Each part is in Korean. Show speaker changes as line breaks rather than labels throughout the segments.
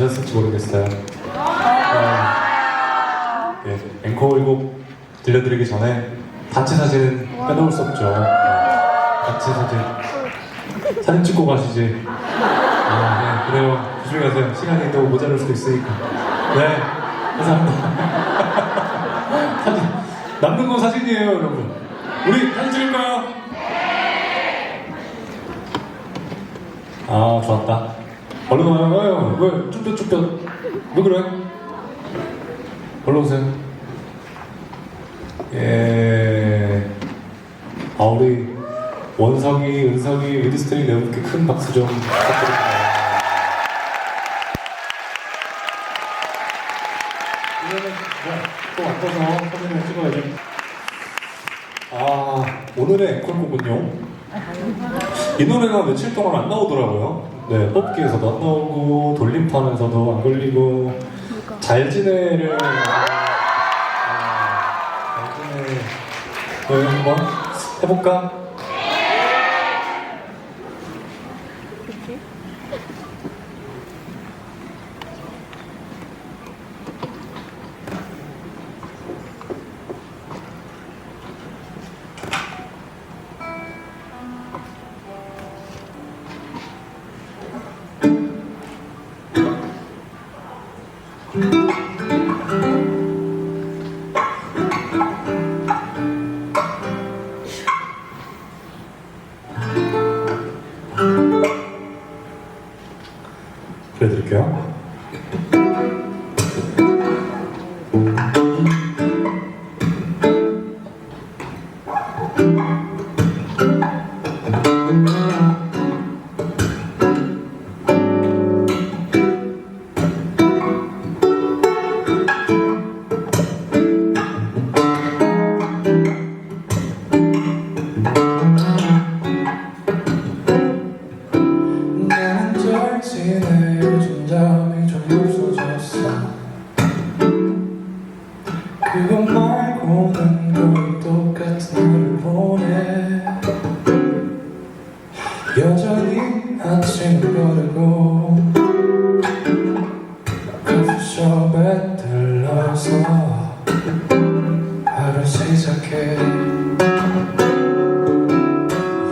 들으셨을지 모르겠어요. 어, 네, 앵콜 곡 들려드리기 전에 단체 사진은 빼놓을 수 없죠. 네, 단체 사진. 사진 찍고 가시지. 아, 네, 그래요. 조심히 가세요. 시간이 또 모자랄 수도 있으니까. 네, 감사합니다. 사진. 남는 건 사진이에요, 여러분. 우리 사진 찍을까요? 아, 좋았다. 얼른 와요, 와요. 왜? 쭈뼛 쭈뼛. 왜 그래? 얼른 오세요. 예. 아, 우리 원석이, 은석이, 위드스트링 네 분께 큰 박수 좀 부탁드립니다. 또 바꿔서 사진을 찍어야죠. 아, 오늘의 앵콜곡은요. 이 노래가 며칠 동안 안 나오더라고요. 네, 뽑기에서도 안 나오고, 돌림판에서도 안 걸리고, 잘 지내를. 아, 잘 지내. 저희 한번 해볼까? 보
잠이 좀 없어졌어. 그것 말고는 거의 똑같은 날 보내 여전히 아침 거르고 커피숍에 들러서 하루 시작해.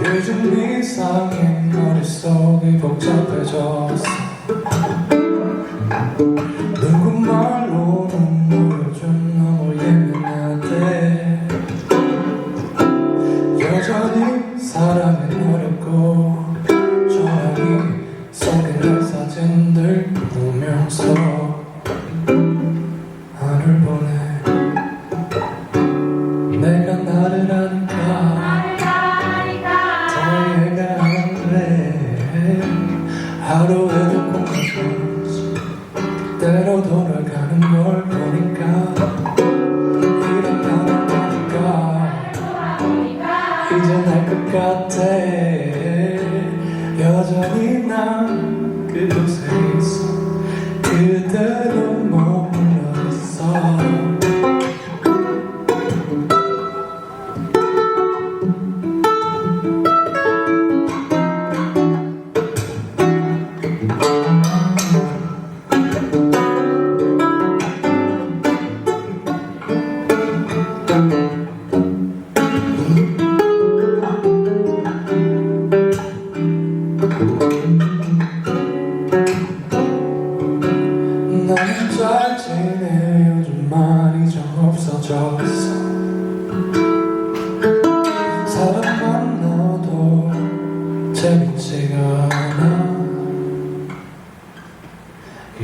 요즘 이상해 머릿속이 복잡해졌어 사랑은 어렵고 조용히 속에 내 사진들 보면서 하늘 보내. 내가 나를 아니까 더 이해가 안돼 하루에도 꿈꾸지 때로 돌아가 여전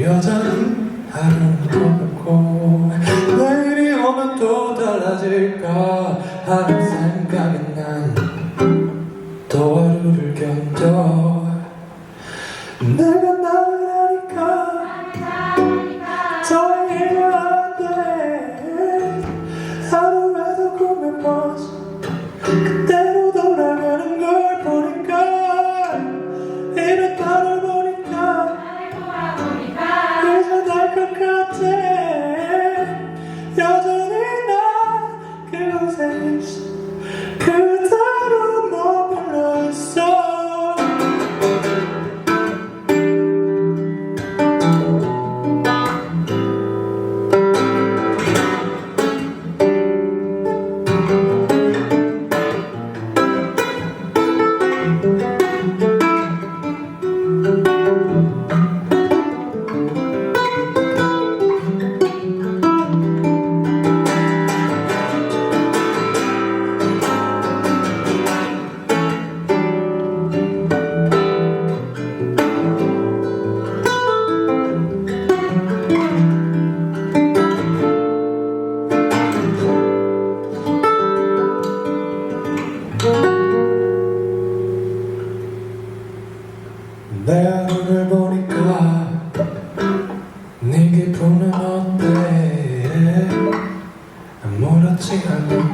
여전히 똑같고 내일이 오면 또 달라질까? 하는 생각에 난또 하루를 견뎌. 내가 그곳 내 눈을 보니까 네 기분은 어때? 아무렇지 않은